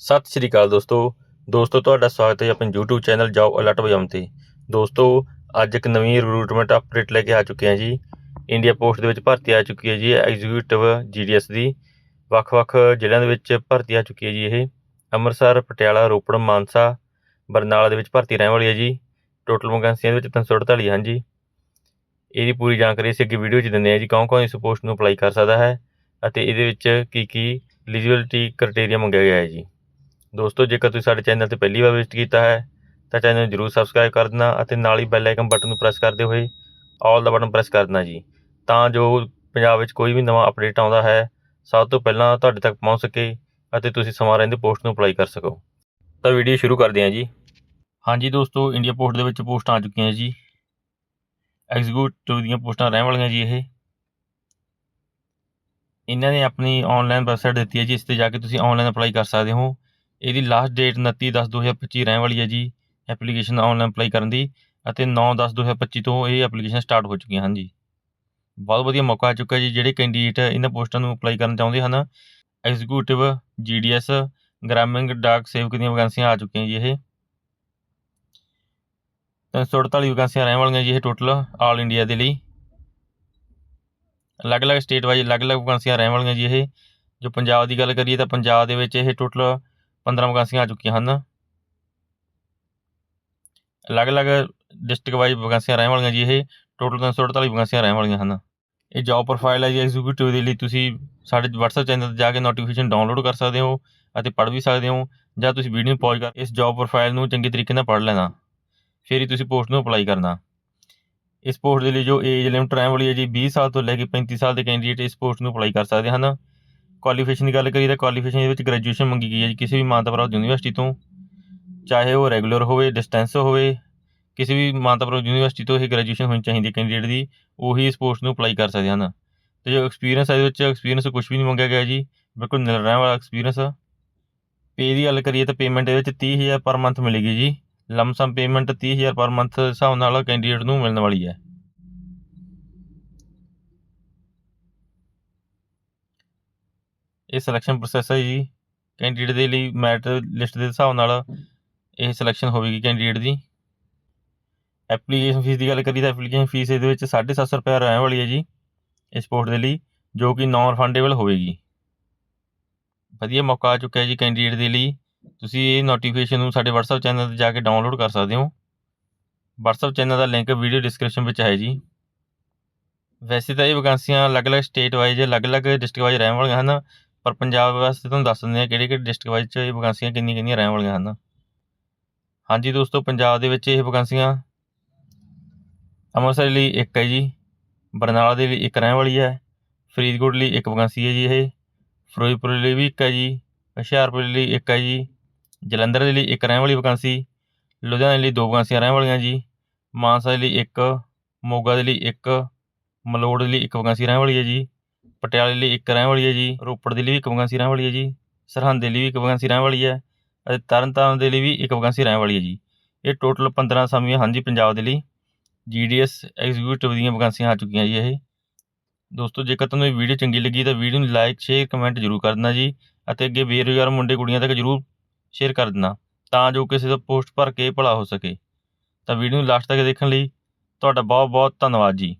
ਸਤਿ ਸ਼੍ਰੀ ਅਕਾਲ ਦੋਸਤੋ। ਦੋਸਤੋ, ਤੁਹਾਡਾ ਸਵਾਗਤ ਹੈ ਆਪਣੇ YouTube ਚੈਨਲ ਜੌਬ ਅਲਰਟ ਵਜਮ ਤੇ। ਦੋਸਤੋ, ਅੱਜ ਇੱਕ ਨਵੀਂ ਰਿਕਰੂਟਮੈਂਟ ਅਪਡੇਟ ਲੈ ਕੇ ਆ ਚੁੱਕੇ ਹਾਂ ਜੀ। ਇੰਡੀਆ ਪੋਸਟ ਦੇ ਵਿੱਚ ਭਰਤੀ ਆ ਚੁੱਕੀ ਹੈ ਜੀ ਐਗਜ਼ੀਕਿਊਟਿਵ ਜੀਡੀਐਸ ਦੀ। ਵੱਖ-ਵੱਖ ਜ਼ਿਲ੍ਹਿਆਂ ਦੇ ਵਿੱਚ ਭਰਤੀ ਆ ਚੁੱਕੀ ਹੈ ਜੀ ਇਹ। ਅੰਮ੍ਰਿਤਸਰ, ਪਟਿਆਲਾ, ਰੋਪੜ, ਮਾਨਸਾ, ਬਰਨਾਲਾ ਦੇ ਵਿੱਚ ਭਰਤੀ ਰਹਿਣ ਵਾਲੀ ਹੈ ਜੀ। ਟੋਟਲ ਵੈਕੈਂਸੀਆਂ ਦੇ ਵਿੱਚ 348 ਹਨ ਜੀ ਇਹਦੀ ਪੂਰੀ ਜਾਣਕਾਰੀ ਅਸੀਂ ਅੱਗੇ ਵੀਡੀਓ 'ਚ ਦਿੰਦੇ ਹਾਂ ਜੀ, ਕੌਣ-ਕੌਣ ਇਸ ਪੋਸਟ ਨੂੰ ਅਪਲਾਈ ਕਰ ਸਕਦਾ ਹੈ ਅਤੇ ਇਹਦੇ ਵਿੱਚ ਕੀ ਕੀ ਐਲੀਜੀਬਿਲਟੀ ਕ੍ਰਾਈਟੇਰੀਆ ਮੰਗਿਆ ਗਿਆ ਹੈ ਜੀ। ਦੋਸਤੋ, ਜੇਕਰ ਤੁਸੀਂ ਸਾਡੇ ਚੈਨਲ ਤੇ ਪਹਿਲੀ ਵਾਰ ਵਿਜ਼ਿਟ ਕੀਤਾ ਹੈ, ਤਾਂ ਚੈਨਲ ਨੂੰ ਜਰੂਰ ਸਬਸਕ੍ਰਾਈਬ ਕਰ ਦੇਣਾ ਅਤੇ ਨਾਲ ਹੀ ਬੈਲ ਆਈਕਨ ਬਟਨ ਨੂੰ ਪ੍ਰੈਸ ਕਰਦੇ ਹੋਏ ਆਲ ਦਾ ਬਟਨ ਪ੍ਰੈਸ ਕਰ ਦੇਣਾ ਜੀ। ਤਾਂ ਜੋ ਪੰਜਾਬ ਵਿੱਚ ਕੋਈ ਵੀ ਨਵਾਂ ਅਪਡੇਟ ਆਉਂਦਾ ਹੈ, ਸਭ ਤੋਂ ਪਹਿਲਾਂ ਤੁਹਾਡੇ ਤੱਕ ਪਹੁੰਚ ਸਕੇ ਅਤੇ ਤੁਸੀਂ ਸਮਾਂ ਰਹਿੰਦੇ ਪੋਸਟ ਨੂੰ ਅਪਲਾਈ ਕਰ ਸਕੋ। ਤਾਂ ਵੀਡੀਓ ਸ਼ੁਰੂ ਕਰਦੇ ਹਾਂ ਜੀ। ਹਾਂਜੀ ਦੋਸਤੋ ਇੰਡੀਆ ਪੋਸਟ ਦੇ ਵਿੱਚ ਪੋਸਟਾਂ ਆ ਚੁੱਕੀਆਂ ਜੀ। ਐਗਜ਼ੀਕਿਊਟਿਵ ਦੀਆਂ ਪੋਸਟਾਂ ਰਹਿਣ ਵਾਲੀਆਂ ਜੀ ਇਹ। ਇਹਨਾਂ ਨੇ ਆਪਣੀ ਆਨਲਾਈਨ ਵੈਬਸਾਈਟ ਦਿੱਤੀ ਹੈ ਜੀ, ਇਸ ਤੇ ਜਾ ਕੇ ਤੁਸੀਂ ਆਨਲਾਈਨ ਅਪਲਾਈ ਕਰ ਸਕਦੇ ਹੋ। ਇਹਦੀ ਲਾਸਟ ਡੇਟ 29/10/2025 ਰਹਿਣ ਵਾਲੀ ਹੈ ਜੀ ਐਪਲੀਕੇਸ਼ਨ ਆਨਲਾਈਨ ਅਪਲਾਈ ਕਰਨ ਦੀ ਅਤੇ 9/10/2025 ਤੋਂ ਇਹ ਐਪਲੀਕੇਸ਼ਨ ਸਟਾਰਟ ਹੋ ਚੁੱਕੀਆਂ ਹਨ ਜੀ। ਬਹੁਤ ਵਧੀਆ ਮੌਕਾ ਆ ਚੁੱਕਾ ਜੀ, ਜਿਹੜੇ ਕੈਂਡੀਡੇਟ ਇਹਨਾਂ ਪੋਸਟਾਂ ਨੂੰ ਅਪਲਾਈ ਕਰਨ ਚਾਹੁੰਦੇ ਹਨ। ਐਗਜ਼ੀਕਿਊਟਿਵ ਜੀਡੀਐਸ ਗ੍ਰਾਮਿੰਗ ਡਾਕ ਸੇਵਕ ਦੀਆਂ ਵੈਕੈਂਸੀਆਂ ਆ ਚੁੱਕੀਆਂ ਜੀ ਇਹ। 348 ਵੈਕੈਂਸੀਆਂ ਰਹਿਣ ਵਾਲੀਆਂ ਜੀ ਇਹ ਟੋਟਲ ਆਲ ਇੰਡੀਆ ਦੇ ਲਈ। ਅਲੱਗ-ਅਲੱਗ ਸਟੇਟ ਵਾਈਜ਼ ਅਲੱਗ-ਅਲੱਗ ਵੈਕੈਂਸੀਆਂ ਰਹਿਣ ਵਾਲੀਆਂ ਜੀ ਇਹ। ਜੋ ਪੰਜਾਬ ਦੀ ਗੱਲ ਕਰੀਏ ਤਾਂ ਪੰਜਾਬ ਦੇ ਵਿੱਚ ਇਹ ਟੋਟਲ 15 ਵੈਕੈਂਸੀਆਂ ਆ ਚੁੱਕੀਆਂ ਹਨ। ਅਲੱਗ-ਅਲੱਗ ਡਿਸਟ੍ਰਿਕਟ ਵਾਈਜ਼ ਵੈਕੈਂਸੀਆਂ ਰਹਿਣ ਵਾਲੀਆਂ ਜੀ ਇਹ ਟੋਟਲ 348 ਵੈਕੈਂਸੀਆਂ ਰਹਿਣ ਵਾਲੀਆਂ ਹਨ। ਇਹ ਜੌਬ ਪ੍ਰੋਫਾਈਲ ਹੈ ਜੀ ਐਗਜ਼ੀਕਿਊਟਿਵ ਦੇ ਲਈ ਤੁਸੀਂ ਸਾਡੇ WhatsApp ਚੈਨਲ ਤੇ ਜਾ ਕੇ ਨੋਟੀਫਿਕੇਸ਼ਨ ਡਾਊਨਲੋਡ ਕਰ ਸਕਦੇ ਹੋ ਅਤੇ ਪੜ੍ਹ ਵੀ ਸਕਦੇ ਹੋ ਜਾਂ ਤੁਸੀਂ ਵੀਡੀਓ ਨੂੰ ਪੌਜ਼ ਕਰ ਇਸ ਜੌਬ ਪ੍ਰੋਫਾਈਲ ਨੂੰ ਚੰਗੇ ਤਰੀਕੇ ਨਾਲ ਪੜ੍ਹ ਲੈਣਾ। ਫਿਰ ਹੀ ਤੁਸੀਂ ਪੋਸਟ ਨੂੰ ਅਪਲਾਈ ਕਰਨਾ। ਇਸ ਪੋਸਟ ਦੇ ਲਈ ਜੋ ਏਜ ਲਿਮਟ ਰਹਿਣ ਵਾਲੀ ਹੈ ਜੀ 20 ਸਾਲ ਤੋਂ ਲੈ ਕੇ 35 ਸਾਲ ਦੇ ਕੈਂਡੀਡੇਟ ਇਸ ਪੋਸਟ ਨੂੰ ਅਪਲਾਈ ਕਰ ਸਕਦੇ ਹਨ। ਕੁਆਲੀਫਿਕੇਸ਼ਨ ਦੀ ਗੱਲ ਕਰੀਏ ਤਾਂ ਕੁਆਲੀਫਿਕੇਸ਼ਨ ਦੇ ਵਿੱਚ ਗ੍ਰੈਜੂਏਸ਼ਨ ਮੰਗੀ ਗਈ ਹੈ ਜੀ, ਕਿਸੇ ਵੀ ਮਾਨਤਾ ਪ੍ਰਾਪਤ ਯੂਨੀਵਰਸਿਟੀ ਤੋਂ, ਚਾਹੇ ਉਹ ਰੈਗੂਲਰ ਹੋਵੇ ਡਿਸਟੈਂਸ ਹੋਵੇ, ਕਿਸੇ ਵੀ ਮਾਨਤਾ ਪ੍ਰਾਪਤ ਯੂਨੀਵਰਸਿਟੀ ਤੋਂ ਇਹ ਗ੍ਰੈਜੂਏਸ਼ਨ ਹੋਣੀ ਚਾਹੀਦੀ ਹੈ ਕੈਂਡੀਡੇਟ ਦੀ, ਉਹੀ ਇਸ ਪੋਸਟ ਨੂੰ ਅਪਲਾਈ ਕਰ ਸਕਦੇ ਹਨ। ਤੇ ਜੋ ਐਕਸਪੀਰੀਅੰਸ ਹੈ ਇਹਦੇ ਵਿੱਚ ਐਕਸਪੀਰੀਅੰਸ ਕੁਝ ਵੀ ਨਹੀਂ ਮੰਗਿਆ ਗਿਆ ਜੀ, ਬਿਲਕੁਲ ਨਿਲ ਰਹਿਣ ਵਾਲਾ ਐਕਸਪੀਰੀਅੰਸ ਪੇ ਦੀ ਗੱਲ ਕਰੀਏ ਤਾਂ ਪੇਮੈਂਟ ਇਹਦੇ ਵਿੱਚ 30000 ਪਰ ਮੰਥ ਮਿਲੇਗੀ ਜੀ ਲਮਸਮ ਪੇਮੈਂਟ 30000 ਪਰ ਮੰਥ ਹਿਸਾਬ ਨਾਲ ਕੈਂਡੀਡੇਟ ਨੂੰ ਮਿਲਣ ਵਾਲੀ ਹੈ। ਇਹ ਸਿਲੈਕਸ਼ਨ ਪ੍ਰੋਸੈਸ ਹੈ ਜੀ। ਕੈਂਡੀਡੇਟ ਦੇ ਲਈ ਮੈਰਿਟ ਲਿਸਟ ਦੇ ਹਿਸਾਬ ਨਾਲ ਇਹ ਸਿਲੈਕਸ਼ਨ ਹੋਵੇਗੀ ਕੈਂਡੀਡੇਟ ਦੀ। ਐਪਲੀਕੇਸ਼ਨ ਫੀਸ ਦੀ ਗੱਲ ਕਰੀਏ ਤਾਂ ਐਪਲੀਕੇਸ਼ਨ ਫੀਸ ਇਹਦੇ ਵਿੱਚ 750 ਰੁਪਏ ਰਹਿਣ ਵਾਲੀ ਹੈ ਜੀ ਇਸ ਪੋਸਟ ਦੇ ਲਈ, ਜੋ ਕਿ ਨਾਨ ਰਿਫੰਡੇਬਲ ਹੋਵੇਗੀ। ਵਧੀਆ ਮੌਕਾ ਆ ਚੁੱਕਿਆ ਜੀ ਕੈਂਡੀਡੇਟ ਦੇ ਲਈ। ਤੁਸੀਂ ਇਹ ਨੋਟੀਫਿਕੇਸ਼ਨ ਨੂੰ ਸਾਡੇ WhatsApp ਚੈਨਲ ਤੇ ਜਾ ਕੇ ਡਾਊਨਲੋਡ ਕਰ ਸਕਦੇ ਹੋ। WhatsApp ਚੈਨਲ ਦਾ ਲਿੰਕ ਵੀਡੀਓ ਡਿਸਕ੍ਰਿਪਸ਼ਨ ਵਿੱਚ ਹੈ ਜੀ। ਵੈਸੇ ਤਾਂ ਇਹ ਵੈਕੈਂਸੀਆਂ ਅਲੱਗ-ਅਲੱਗ ਸਟੇਟ ਵਾਈਜ਼ ਅਲੱਗ-ਅਲੱਗ ਡਿਸਟ੍ਰਿਕਟ ਵਾਈਜ਼ ਰਹਿਣ ਵਾਲੀਆਂ ਹਨ। ਪਰ ਪੰਜਾਬ ਵਾਸਤੇ ਤੁਹਾਨੂੰ ਦੱਸ ਦਿੰਦੇ ਹਾਂ ਕਿਹੜੇ-ਕਿਹੜੇ ਡਿਸਟ੍ਰਿਕਟ ਵਾਈਜ਼ 'ਚ ਇਹ ਵੈਕੈਂਸੀਆਂ ਕਿੰਨੀਆਂ-ਕਿੰਨੀਆਂ ਰਹਿਣ ਵਾਲੀਆਂ ਹਨ। ਹਾਂਜੀ ਦੋਸਤੋ, ਪੰਜਾਬ ਦੇ ਵਿੱਚ ਇਹ ਵੈਕੈਂਸੀਆਂ ਅੰਮ੍ਰਿਤਸਰ ਲਈ ਇੱਕ ਹੈ ਜੀ, ਬਰਨਾਲਾ ਦੇ ਲਈ ਇੱਕ ਰਹਿਣ ਵਾਲੀ ਹੈ, ਫਰੀਦਕੋਟ ਲਈ ਇੱਕ ਵੈਕੈਂਸੀ ਹੈ ਜੀ ਇਹ, ਫਿਰੋਜ਼ਪੁਰ ਲਈ ਵੀ ਇੱਕ ਹੈ ਜੀ, ਹੁਸ਼ਿਆਰਪੁਰ ਲਈ ਇੱਕ ਹੈ ਜੀ, ਜਲੰਧਰ ਦੇ ਲਈ ਇੱਕ ਰਹਿਣ ਵਾਲੀ ਵੈਕੈਂਸੀ ਲੁਧਿਆਣੇ ਲਈ ਦੋ ਵੈਕੈਂਸੀਆਂ ਰਹਿਣ ਵਾਲੀਆਂ ਜੀ, ਮਾਨਸਾ ਦੇ ਲਈ ਇੱਕ, ਮੋਗਾ ਦੇ ਲਈ ਇੱਕ ਮਲੋੜ ਦੇ ਲਈ ਇੱਕ ਵੈਕੈਂਸੀ ਰਹਿਣ ਵਾਲੀ ਹੈ ਜੀ। ਪਟਿਆਲੇ ਲਈ ਇੱਕ ਰਹਿਣ ਵਾਲੀ ਹੈ ਜੀ, ਰੋਪੜ ਦੇ ਲਈ ਵੀ ਇੱਕ ਵੈਕੈਂਸੀ ਰਹਿਣ ਵਾਲੀ ਹੈ ਜੀ, ਸਰਹੰਦ ਦੇ ਲਈ ਵੀ ਇੱਕ ਵੈਕੈਂਸੀ ਰਹਿਣ ਵਾਲੀ ਹੈ ਅਤੇ ਤਰਨਤਾਰਨ ਦੇ ਲਈ ਵੀ ਇੱਕ ਵੈਕੈਂਸੀ ਰਹਿਣ ਵਾਲੀ ਹੈ ਜੀ। ਇਹ ਟੋਟਲ 15 ਸਮੀਆਂ ਹਨ ਜੀ ਪੰਜਾਬ ਦੇ ਲਈ। ਜੀਡੀਐਸ ਐਗਜ਼ੀਕਿਊਟਿਵ ਦੀਆਂ ਵੈਕੈਂਸੀਆਂ ਆ ਚੁੱਕੀਆਂ ਜੀ ਇਹ। ਦੋਸਤੋ, ਜੇਕਰ ਤੁਹਾਨੂੰ ਇਹ ਵੀਡੀਓ ਚੰਗੀ ਲੱਗੀ ਤਾਂ ਵੀਡੀਓ ਨੂੰ ਲਾਈਕ ਸ਼ੇਅਰ ਕਮੈਂਟ ਜ਼ਰੂਰ ਕਰ ਦੇਣਾ ਜੀ ਅਤੇ ਅੱਗੇ ਬੇਰੁਜ਼ਗਾਰ ਮੁੰਡੇ ਕੁੜੀਆਂ ਤੱਕ ਜ਼ਰੂਰ ਸ਼ੇਅਰ ਕਰ ਦੇਣਾ ਤਾਂ ਜੋ ਕਿਸੇ ਦਾ ਪੋਸਟ ਭਰ ਕੇ ਭਲਾ ਹੋ ਸਕੇ। ਤਾਂ ਵੀਡੀਓ ਨੂੰ ਲਾਸਟ ਤੱਕ ਦੇਖਣ ਲਈ ਤੁਹਾਡਾ ਬਹੁਤ ਬਹੁਤ ਧੰਨਵਾਦ ਜੀ।